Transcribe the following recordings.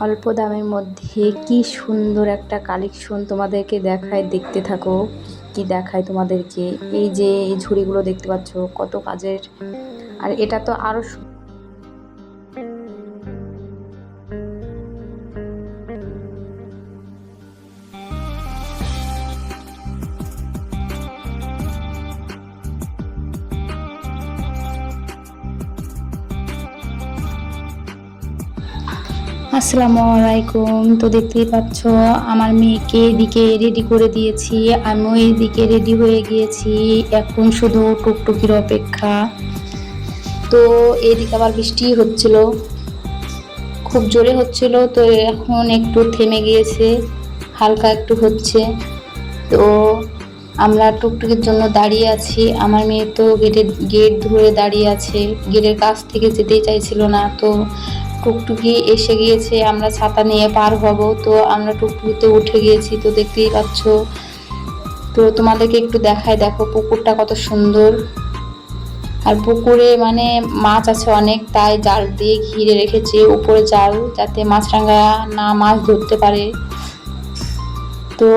অল্প দামের মধ্যে কি সুন্দর একটা কালেকশন তোমাদেরকে দেখায়, দেখতে থাকো। কি দেখায় তোমাদেরকে? এই যে, এই ঝুড়িগুলো দেখতে পাচ্ছ, কত কাজের। আর এটা তো আরও আসসালামু আলাইকুম। তো দেখতেই পাচ্ছ, আমার মেয়েকে এদিকে রেডি করে দিয়েছি। আমিও এদিকে রেডি হয়ে গিয়েছি। এখন শুধু টুকটুকির অপেক্ষা। তো এদিকে আবার বৃষ্টি হচ্ছিল। খুব জোরে হচ্ছিল, তো এখন একটু থেমে গিয়েছে। হালকা একটু হচ্ছে। তো আমরা টুকটুকির জন্য দাঁড়িয়ে আছি। আমার মেয়ে তো গেটের গেট ধরে দাঁড়িয়ে আছে। গেটের কাছ থেকে যেতেই চাইছিল না। তো টুকটুকি এসে গিয়েছে, আমরা ছাতা নিয়ে পার হব। তো আমরা টুকটুকিতে উঠে গিয়েছি, তো দেখতেই পাচ্ছ। তো তোমাদেরকে একটু দেখায় দেখো পুকুরটা কত সুন্দর। আর পুকুরে মানে মাছ আছে অনেক, তাই জাল দিয়ে ঘিরে রেখেছে উপরে জাল, যাতে মাছরাঙা না মাছ ধরতে পারে। তো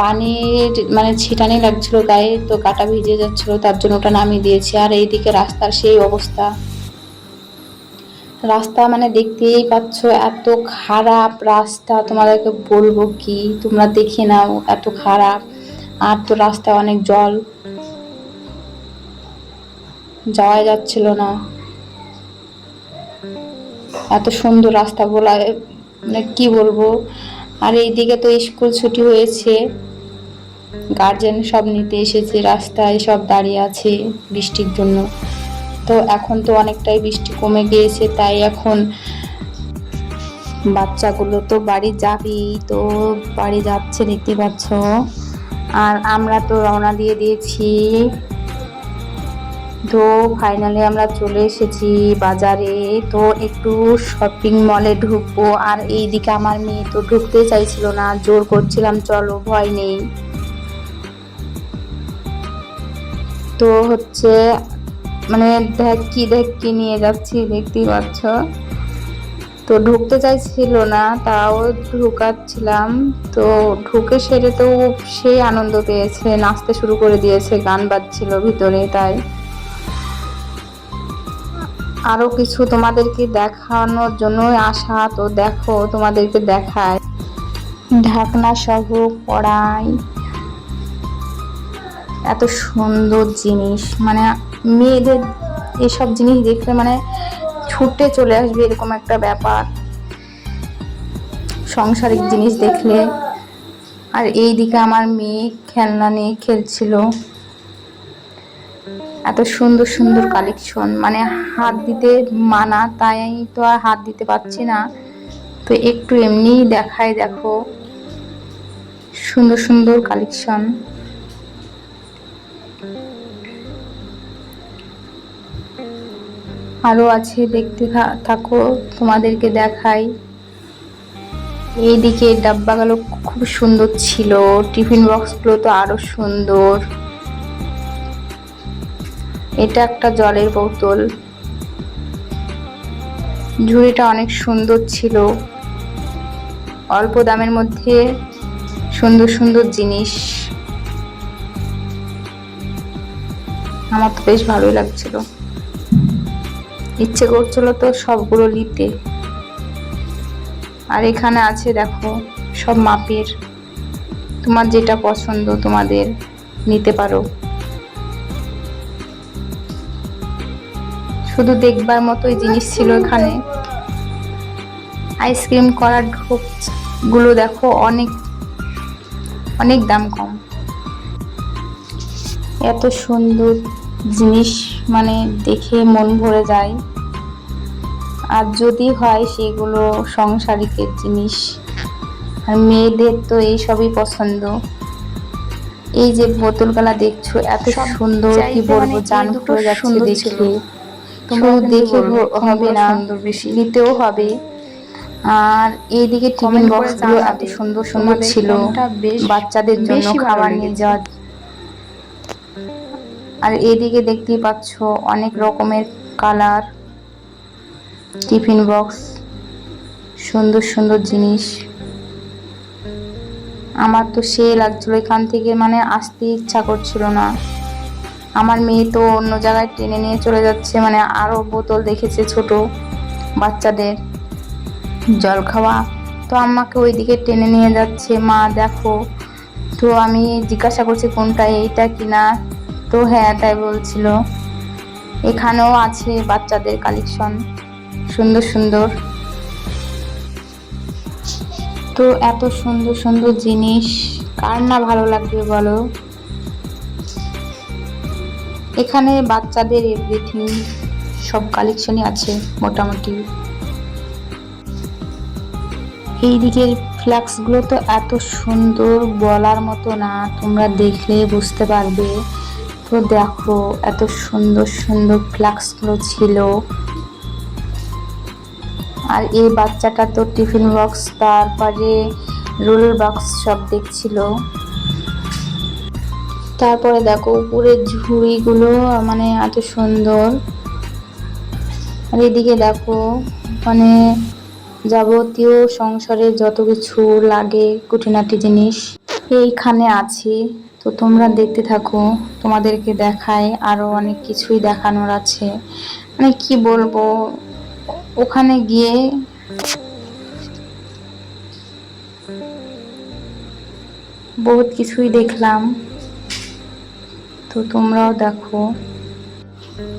পানির মানে ছিটানি লাগছিল গায়ে, তো কাটা ভিজে যাচ্ছিল, তার জন্য ওটা নামিয়ে দিয়েছি। আর এইদিকে রাস্তার সেই অবস্থা। রাস্তা মানে দেখতেই পাচ্ছ এত খারাপ রাস্তা। তোমাদেরকে বলব কি? তোমরা দেখে নাও এত খারাপ। আর তো রাস্তায় অনেক জল। যাওয়া যাচ্ছিল না। এত সুন্দর রাস্তা বলা মানে কি বলব? আর এইদিকে তো স্কুল ছুটি হয়েছে। গার্জেন সব নিতে এসেছে, রাস্তায় সব দাঁড়িয়ে আছে বৃষ্টির জন্য। তো এখন তো অনেকটাই বৃষ্টি কমে গিয়েছে, তাই এখন বাচ্চাগুলো তো বাড়ি যাবেই, তো বাড়ি যাচ্ছে দেখতে পাচ্ছ। আর আমরা তো রওনা দিয়ে দিয়েছি। তো ফাইনালি আমরা চলে এসেছি বাজারে। তো একটু শপিং মলে ঢুকবো, আর এইদিকে আমার মেয়ে তো ঢুকতে চাইছিল না, জোর করছিলাম, চলো ভয় নেই। তো হচ্ছে মানে দেখ কি দেখ কি নিয়ে যাচ্ছি, দেখতেই পাচ্ছ। তো ঢুকতে চাইছিল না, তাও ঢুকাচ্ছিলাম। তো ঢুকে সেরে তো সেই আনন্দ পেয়েছে, নাচতে শুরু করে দিয়েছে, গান বাজছিল ভিতরে, তাই। আরও কিছু তোমাদেরকে দেখানোর জন্যই আসা তো দেখো তোমাদেরকে দেখায়। ঢাকনা সহ কড়াই। এত সুন্দর জিনিস মানে মেয়েদের এসব জিনিস দেখলে মানে ছুটে চলে আসবে এরকম একটা ব্যাপার। সংসারিক জিনিস দেখলে। আর এই দিকে আমার মেয়ে খেলনা নিয়ে খেলছিল। এত সুন্দর সুন্দর কালেকশন মানে হাত দিতে মানা, তাই তো আর হাত দিতে পারছি না। তো একটু এমনিই দেখায় দেখো। সুন্দর সুন্দর কালেকশন আরও আছে, দেখতে থাকো, তোমাদেরকে দেখাই। এইদিকে ডাব্বাগুলো খুব সুন্দর ছিল, টিফিন বক্সগুলো তো আরও সুন্দর। এটা একটা জলের বোতল। ঝুড়িটা অনেক সুন্দর ছিল। অল্প দামের মধ্যে সুন্দর সুন্দর জিনিস। আমার তো বেশ ভালোই লাগছিল। ইচ্ছে করছিল তো সবগুলো নিতে। আর এখানে আছে দেখো, সব মাপের। তোমার যেটা পছন্দ তোমাদের নিতে পারো। শুধু দেখবার মতোই জিনিস ছিল এখানে। আইসক্রিম করারগুলো দেখো অনেক অনেক দাম কম। এত সুন্দর জিনিস মানে দেখে মন ভরে যায়। আর যদি হয় সেগুলো সংসারিকের জিনিস। আর মেয়েদের তো এইসবই পছন্দ। এই যে বোতল বোতলগুলা দেখছ এত সুন্দর কি বলব মানে জান এই যাচ্ছে দেখে। তোমরা দেখে হবে না বেশি। নিতেও হবে। আর এইদিকে টিফিন বক্সগুলো এত সুন্দর সুন্দর ছিল। বাচ্চাদের জন্য খাবার নিয়ে। যাওয়ার আর এদিকে দেখতেই পাচ্ছ অনেক রকমের কালার। টিফিন বক্স, সুন্দর সুন্দর জিনিস। আমার তো সে লাগছিল এখান থেকে মানে আসতে ইচ্ছা করছিল না। আমার মেয়ে তো অন্য জায়গায় টেনে নিয়ে চলে যাচ্ছে মানে আরও বোতল দেখেছে ছোট বাচ্চাদের। জল খাওয়া তো আমাকে ওইদিকে টেনে নিয়ে যাচ্ছে, মা, দেখো। তো আমি জিজ্ঞাসা করছি, কোনটা, এইটা কিনা তো হ্যাঁ তাই বলছিল। এখানেও আছে বাচ্চাদের কালেকশন সুন্দর সুন্দর। তো এত সুন্দর সুন্দর জিনিস। কার না ভালো লাগবে বলো? এখানে বাচ্চাদের এভরিথিং সব কালেকশনই আছে, মোটামুটি। এই দিকের ফ্ল্যাক্সগুলো তো এত সুন্দর, বলার মতো না। তোমরা দেখলে বুঝতে পারবে। তো দেখো, এত সুন্দর সুন্দর ফ্ল্যাক্সগুলো ছিল। আর এই বাচ্চাটা তো টিফিন বক্স, তারপরে রোল বক্স সব দেখছিল। তারপরে দেখো উপরের ঝুড়িগুলো মানে এত সুন্দর। আর এদিকে দেখো মানে যাবতীয় সংসারে যত কিছু লাগে কুটিনাটি জিনিস এইখানে আছে। তো তোমরা দেখতে থাকো, তোমাদেরকে দেখায় আরও অনেক কিছুই দেখানোর আছে। মানে কি বলব ওখানে গিয়ে বহুত কিছুই দেখলাম। তো তোমরাও দেখো।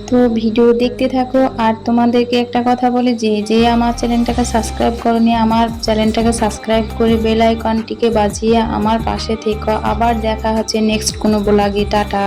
তো ভিডিও দেখতে থাকো। আর তোমাদেরকে একটা কথা বলি, যে যে আমার চ্যানেলটাকে সাবস্ক্রাইব করনি, আমার চ্যানেলটাকে সাবস্ক্রাইব করে বেল আইকনটিকে বাজিয়ে আমার পাশে থেকো। আবার দেখা হচ্ছে নেক্সট কোনো ব্লগে টাটা।